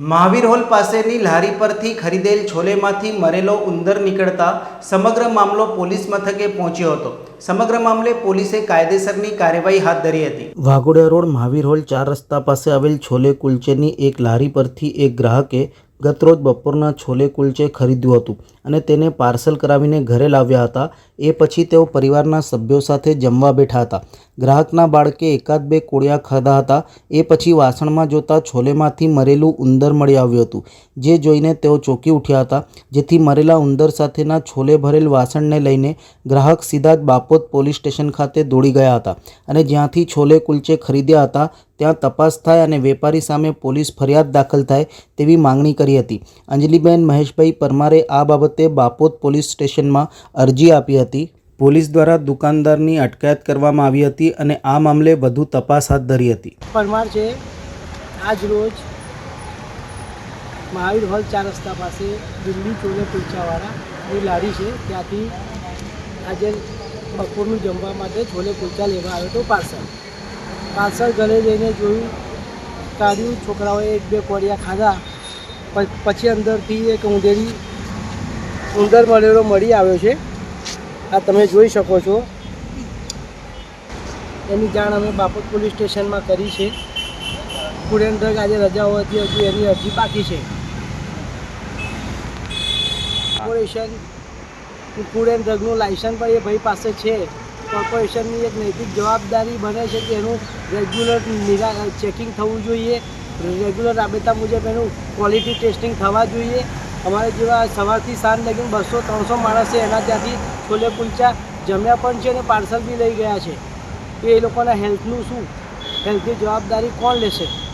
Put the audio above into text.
Mahavir hall પાસેની લારી પરથી ખરીદેલ છોલેમાંથી મરેલો ઉંદર નીકળતા સમગ્ર મામલો પોલીસ મથકે પહોંચ્યો હતો. સમગ્ર મામલે પોલીસે કાયદેસરની કાર્યવાહી હાથ ધરી હતી. વાઘોડિયા રોડ મહાવીર હોલ ચાર રસ્તા પાસે આવેલ છોલે કુલચેની એક લારી પરથી એક ગ્રાહકે ગતરોજ બપોરના છોલે કુલચે ખરીદ્યું હતું અને તેને પાર્સલ કરાવીને ઘરે લાવ્યા હતા. એ પછી તેઓ પરિવારના સભ્યો સાથે જમવા બેઠા હતા. ગ્રાહકના બાળકે એકાદ બે કોળિયા ખાધા હતા. એ પછી વાસણમાં જોતા છોલેમાંથી મરેલું ઉંદર મળી આવ્યું હતું, જે જોઈને તેઓ ચોંકી ઉઠ્યા હતા. જેથી મરેલા ઉંદર સાથેના છોલે ભરેલ વાસણને લઈને ગ્રાહક સીધા જ બાપોદ પોલીસ સ્ટેશન ખાતે દોડી ગયા હતા અને જ્યાંથી છોલે કુલચે ખરીદ્યા હતા ત્યાં તપાસ થાય અને વેપારી સામે પોલીસ ફરિયાદ દાખલ થાય તેવી માંગણી કરી હતી. અંજલિબેન મહેશભાઈ પરમારે આ બાબતે બાપોદ પોલીસ સ્ટેશનમાં અરજી આપી હતી. પોલીસ દ્વારા દુકાનદારની અટકાયત કરવામાં આવી હતી અને આ મામલે વધુ તપાસ હાથ ધરી હતી. પરમાર છે. આજ રોજ મહાવીર હોલ ચાર રસ્તા પાસે દિલ્હી ચોલે કુલચાવાળા એ લારી છે. ત્યાંથી આજે બપોરનું જમવા માટે છોલે કુલચા લેવા આવ્યો હતો પાર્સલ. પાર્સલ ઘરે જઈને જોયું કાઢ્યું છોકરાઓએ એક બે કોડિયા ખાધા. પછી અંદરથી એક ઉંદેરી ઉંદર મળેલો મળી આવ્યો છે. આ તમે જોઈ શકો છો. એની જાણ અમે બાપોદ પોલીસ સ્ટેશનમાં કરી છે. એન્ડ આજે રજાઓ હતી હજુ એની અરજી બાકી છે. કોર્પોરેશન ડ્રગનું લાયસન્સ પણ એ ભાઈ પાસે છે. કોર્પોરેશનની એક નૈતિક જવાબદારી બને છે કે એનું રેગ્યુલર નિરા ચેકિંગ થવું જોઈએ. રેગ્યુલર રાબેતા મુજબ એનું ક્વોલિટી ટેસ્ટિંગ થવા જોઈએ. અમારે જેવા સવારથી સાંજ લગીને બસો, ત્રણસો માણસે એના ત્યાંથી છોલે કુલચા જમ્યા પણ છે અને પાર્સલ બી લઈ ગયા છે. એ લોકોના હેલ્થનું શું? હેલ્થની જવાબદારી કોણ લેશે?